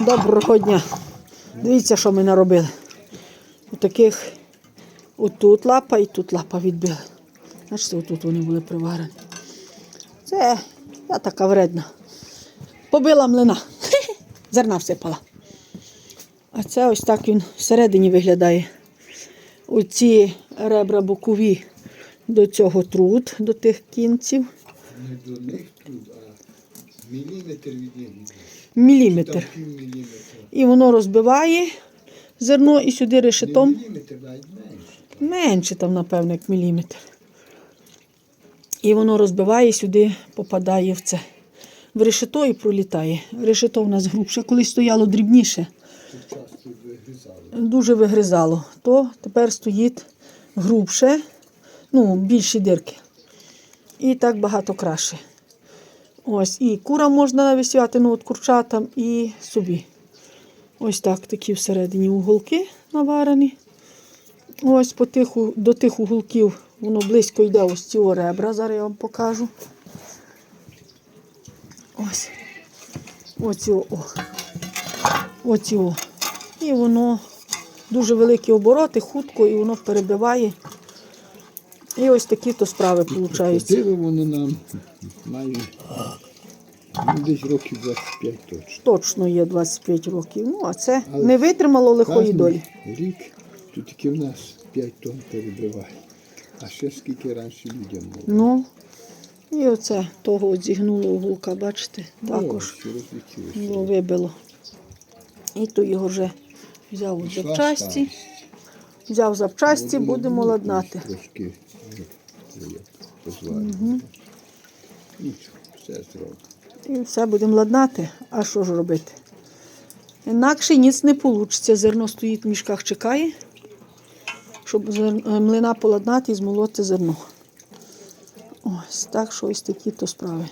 Доброго дня. Дивіться, що ми наробили. Отаких отут лапа і тут лапа відбили. Бачите, отут вони були приварені. Це я така вредна. Побила млина. Зерна всипала. А це ось так він всередині виглядає. Оці ребра бокові до цього труд, до тих кінців. Не до них тут, а міліметр від них. Міліметр. І воно розбиває зерно і сюди Не решетом. міліметр, навіть менше. Менше там, напевно, як міліметр. І воно розбиває сюди, попадає в це. В решето і пролітає. Решето в нас грубше, колись стояло дрібніше, дуже вигризало. То тепер стоїть грубше, ну, більші дирки. І так багато краще. Ось, і курам можна висівати, ну от курчатам і собі. Ось так такі всередині уголки наварені. Ось по тих, до тих уголків воно близько йде ось ці ребра. Зараз я вам покажу. Ось. Оці о. Оці о. І воно дуже великі обороти, хутко, і воно перебиває. І ось такі то справи виходять. Воно нам ну, десь років 25 точно. Точно є 25 років. Ну, а це Але не витримало лихої долі. Рік тут тільки в нас 5 тонн перебиває. А ще скільки раніше людям було. Ну, і оце того от зігнуло уголка, бачите, також що розлетілося. його вибило. І то його вже взяв у запчасті. Взяв запчасті, будемо ну, ладнати. Трошки ну, як. Нічого, все зробимо. І все будемо ладнати. А що ж робити? Інакше ніц не вийде. Зерно стоїть в мішках, чекає, щоб е, млина поладнати і змолоти зерно. Ось так, що ось такі то справи.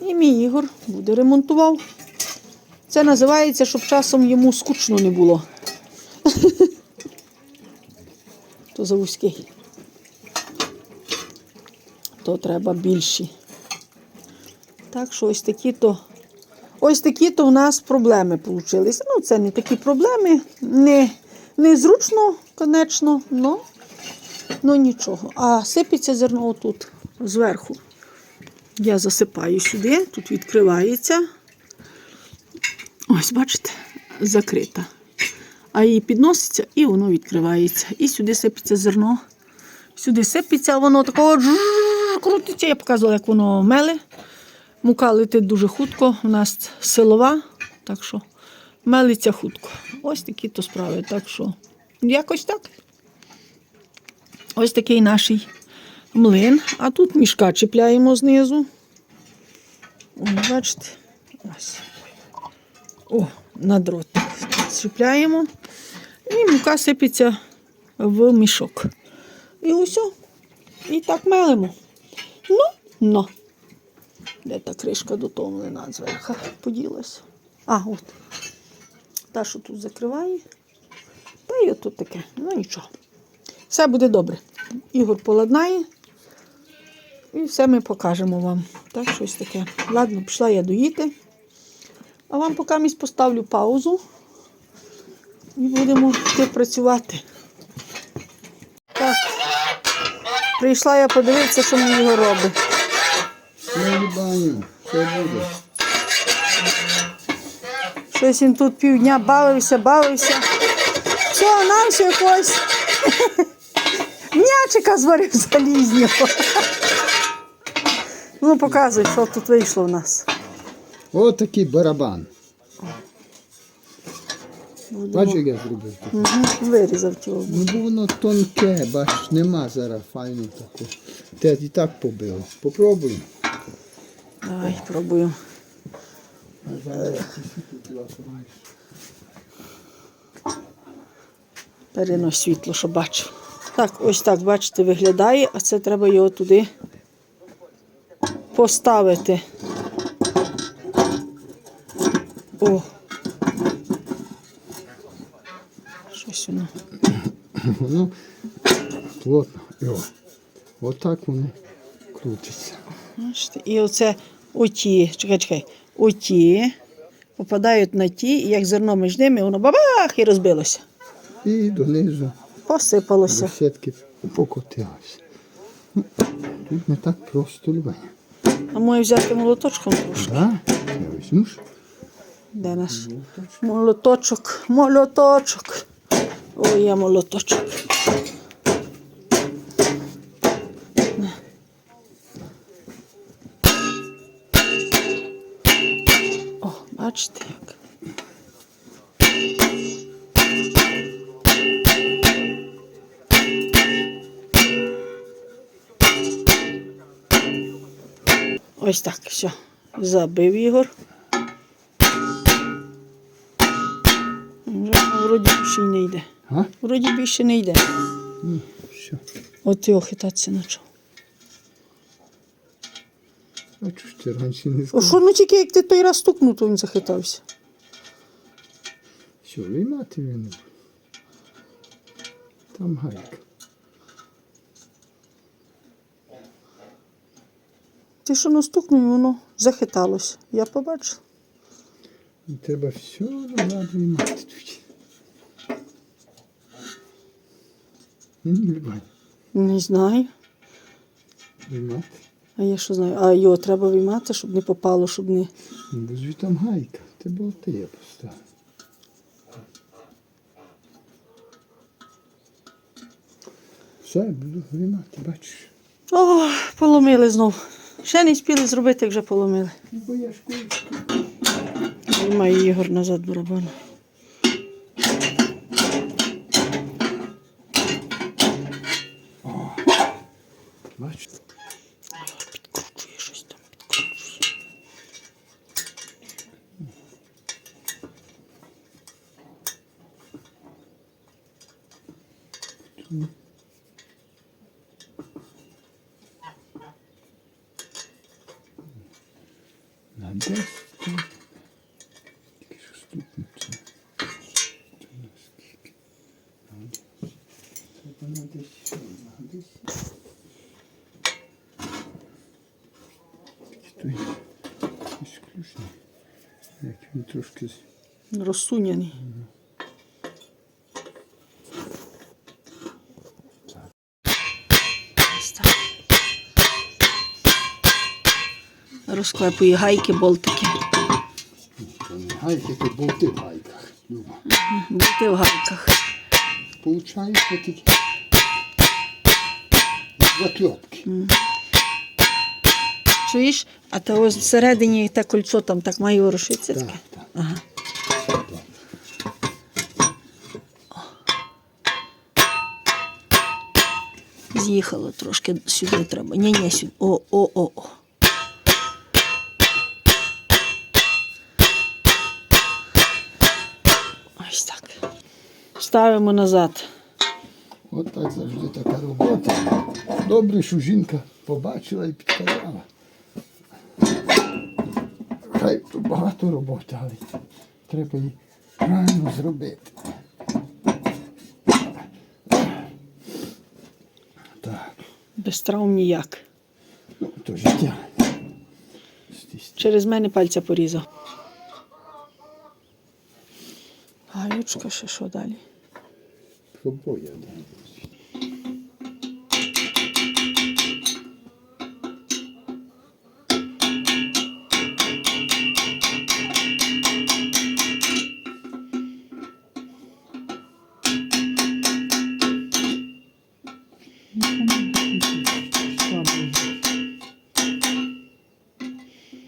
І мій Ігор буде ремонтував. Це називається, щоб часом йому скучно не було. То за вузький. То треба більші. Так що ось такі то. Ось такі то в нас проблеми вийшли. Ну, це не такі проблеми, не, не зручно, звісно, но, но нічого. А сипеться зерно отут, зверху. Я засипаю сюди, тут відкривається. Ось, бачите, закрита. А її підноситься і воно відкривається. І сюди сипеться зерно. Сюди сипеться, воно такого крутиться. Я показувала, як воно меле. Мука летить дуже хутко. У нас силова, так що мелиться хутко. Ось такі то справи. Так що якось так. Ось такий наш млин. А тут мішка чіпляємо знизу. Ось, бачите. Ось. О, на дрот чіпляємо. І мука сипеться в мішок. І усе. І так мелимо. Ну, ну. Де та кришка до того млина зверху поділася? А, от. Та, що тут закриває. Та й отут таке. Ну нічого. Все буде добре. Ігор поладнає. І все ми покажемо вам. Так, щось таке. Ладно, пішла я доїти. А вам поки місць поставлю паузу. І будемо йти працювати. Так. Прийшла я подивитися, що мені його робить. Ну, баню, все буде. Щось він тут півдня бавився, бавився. Все, нам ще якось м'ячика зварив залізнього. Ну, показуй, що тут вийшло в нас. Ось такий барабан. Бачиш, як я зробив? Мгм, Вирізав цього. Ну, бо воно тонке, бачиш, нема зараз файно такого. Те і так побило. Попробуй. Давай, пробуємо. Перенось світло, що бачу. Так, ось так, бачите, виглядає, а це треба його туди поставити. О. Щось воно. Воно плотно. І о. Отак воно крутиться. Бачите, і оце оті, чекай, чекай, оті попадають на ті, і як зерно між ними, воно бабах і розбилося. І донизу Посипалося. сітки покотилося. Тут не так просто Любаня. А моє взяти молоточком трошки. Да? Я візьму. Де наш молоточок, молоточок. Ой, я молоточок. Бачите як. Ось так, все. Забив Ігор. Вроді більше й не йде. А? Вроді більше не йде. Ну, все. От його хитатися почав. А чого ж ти раніше не О, сказав? що ну тільки як ти той раз стукнув, то він захитався. Що, виймати він? Там гайка. Ти що ну стукнув, і воно захиталося. Я побачив. І треба все назад виймати тут. М, Любань, Не знаю. виймати. А я що знаю. А його треба виймати, щоб не попало, щоб не. Ну, ж там гайка. Ти болти я поставив. Все, буду виймати, бачиш. О, поломили знов. Ще не спіли зробити, як вже поломили. Бо я Виймає Ігор назад барабан. бачиш. Підкручує щось там, підкручує. На десь там. Тільки що стукнуться. Це наскільки. На десь. Десь. Десь. Той. Як він трошки Розсуняний. Ось. Розклепує гайки, болтики. Гайки, то болти в гайках. Болти в гайках. Получається такі закльопки. Чуєш? А то ось всередині те кольцо там так має ворушитися. Так, таке? так. Ага. З'їхало трошки сюди треба. Ні, ні, сюди. О, о, о, о. Ось так. Ставимо назад. От так завжди така робота. Добре, що жінка побачила і підказала. Хай тут багато роботи, але треба її правильно зробити. Так, Без травм ніяк. ну, то життя. Через мене пальця порізав. Гаючка, ще що далі? Да.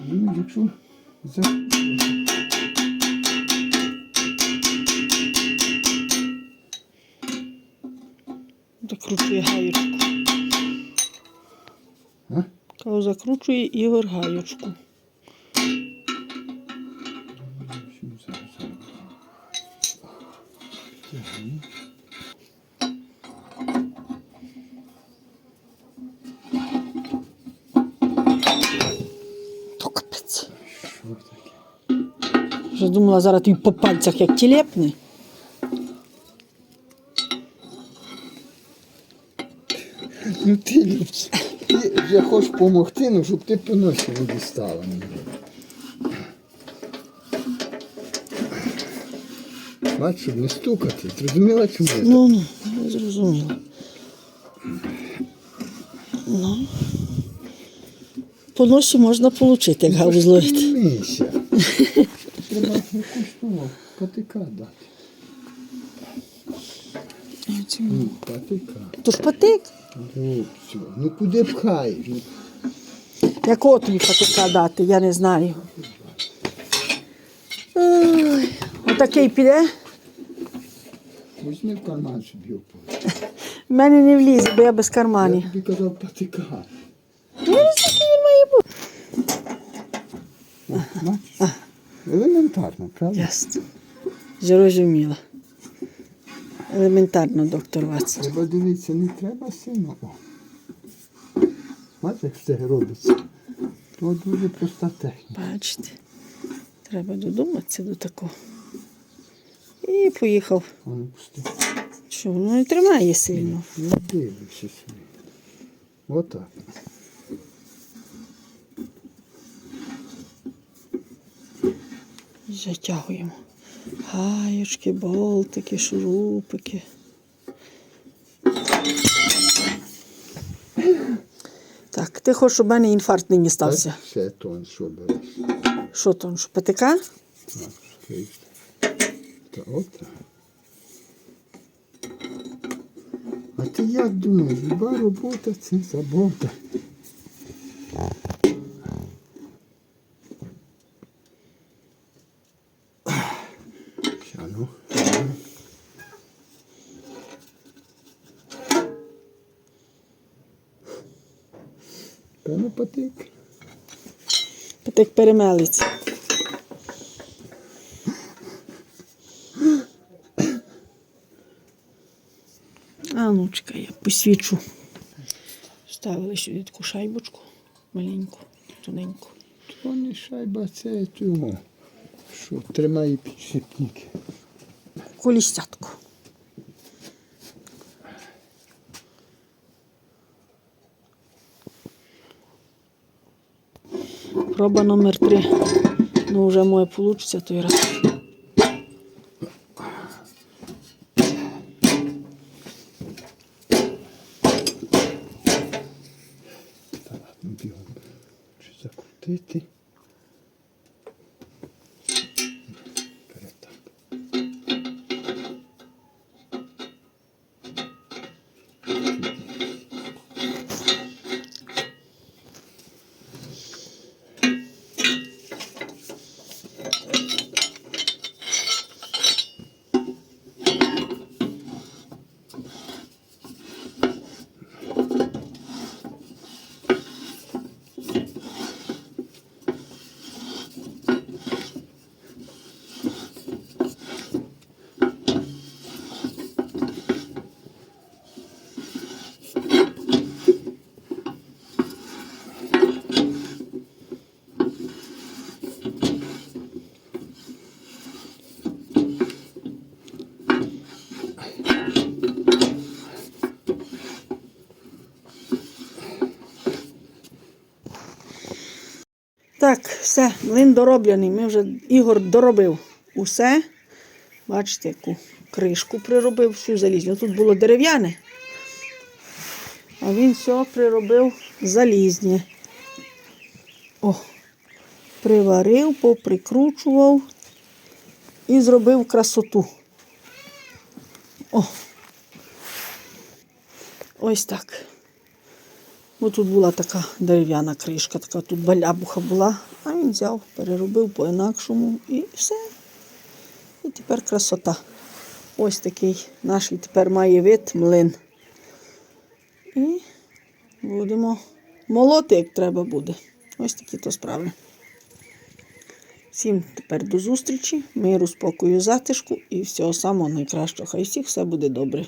Ну, якщо за... робимо? Тягни. То капець. Що таке? Вже думала, зараз тобі по пальцях як тілепне. Ну ти, ти вже хочеш допомогти, ну щоб ти по носі не дістала мені. Бачиш, щоб не стукати. Зрозуміла, чому я так? Ну, ну, я зрозуміла. Ну. По носі можна отримати, як галу зловити. Мися. Треба якусь того патика дати. Ну, патика. То ж патик. Ну, все. Ну куди пхаєш? Ну, Якого тобі патика дати, я не знаю. Ой, отакий піде. Візьми в карман собі. В мене не влізе, бо я без карманів. Я тобі казав патика. Ну, який він має бути. Елементарно, правда? Ясно. Зрозуміла. Елементарно, доктор Ватсон. Треба дивитися, не треба сильно. О. Бачиш, як все робиться. То дуже проста техніка. Бачите, треба додуматися до такого. І поїхав. Не. Що, воно не тримає сильно. Не дивишся собі. Отак. Затягуємо. Гаєчки, болтики, шурупики. Так, ти хочеш, щоб в мене інфаркт нині стався. Ще тон, що береш. Що там, що ПТК? Так. Та отак. А ти як думаєш, люба робота це забота. Певно потик. ПТК перемелиться. А ну, чекай, я посвічу. Ставили сюди таку шайбочку маленьку, тоненьку. То не шайба, це того. Що тримає підшипники. Колістятку. Проба номер три. Ну, вже моє получиться той раз. Так, все, млин дороблений. Ми вже Ігор доробив усе. Бачите, яку кришку приробив, всю залізню. Тут було дерев'яне, а він все приробив залізне. О, приварив, поприкручував і зробив красоту. О. Ось так. Бо тут була така дерев'яна кришка, така тут балябуха була, а він взяв, переробив по-інакшому і все. І тепер красота. Ось такий наш тепер має вид млин. І будемо молоти, як треба буде. Ось такі то справи. Всім тепер до зустрічі, миру, спокою, затишку і всього самого найкращого. Хай всіх все буде добре.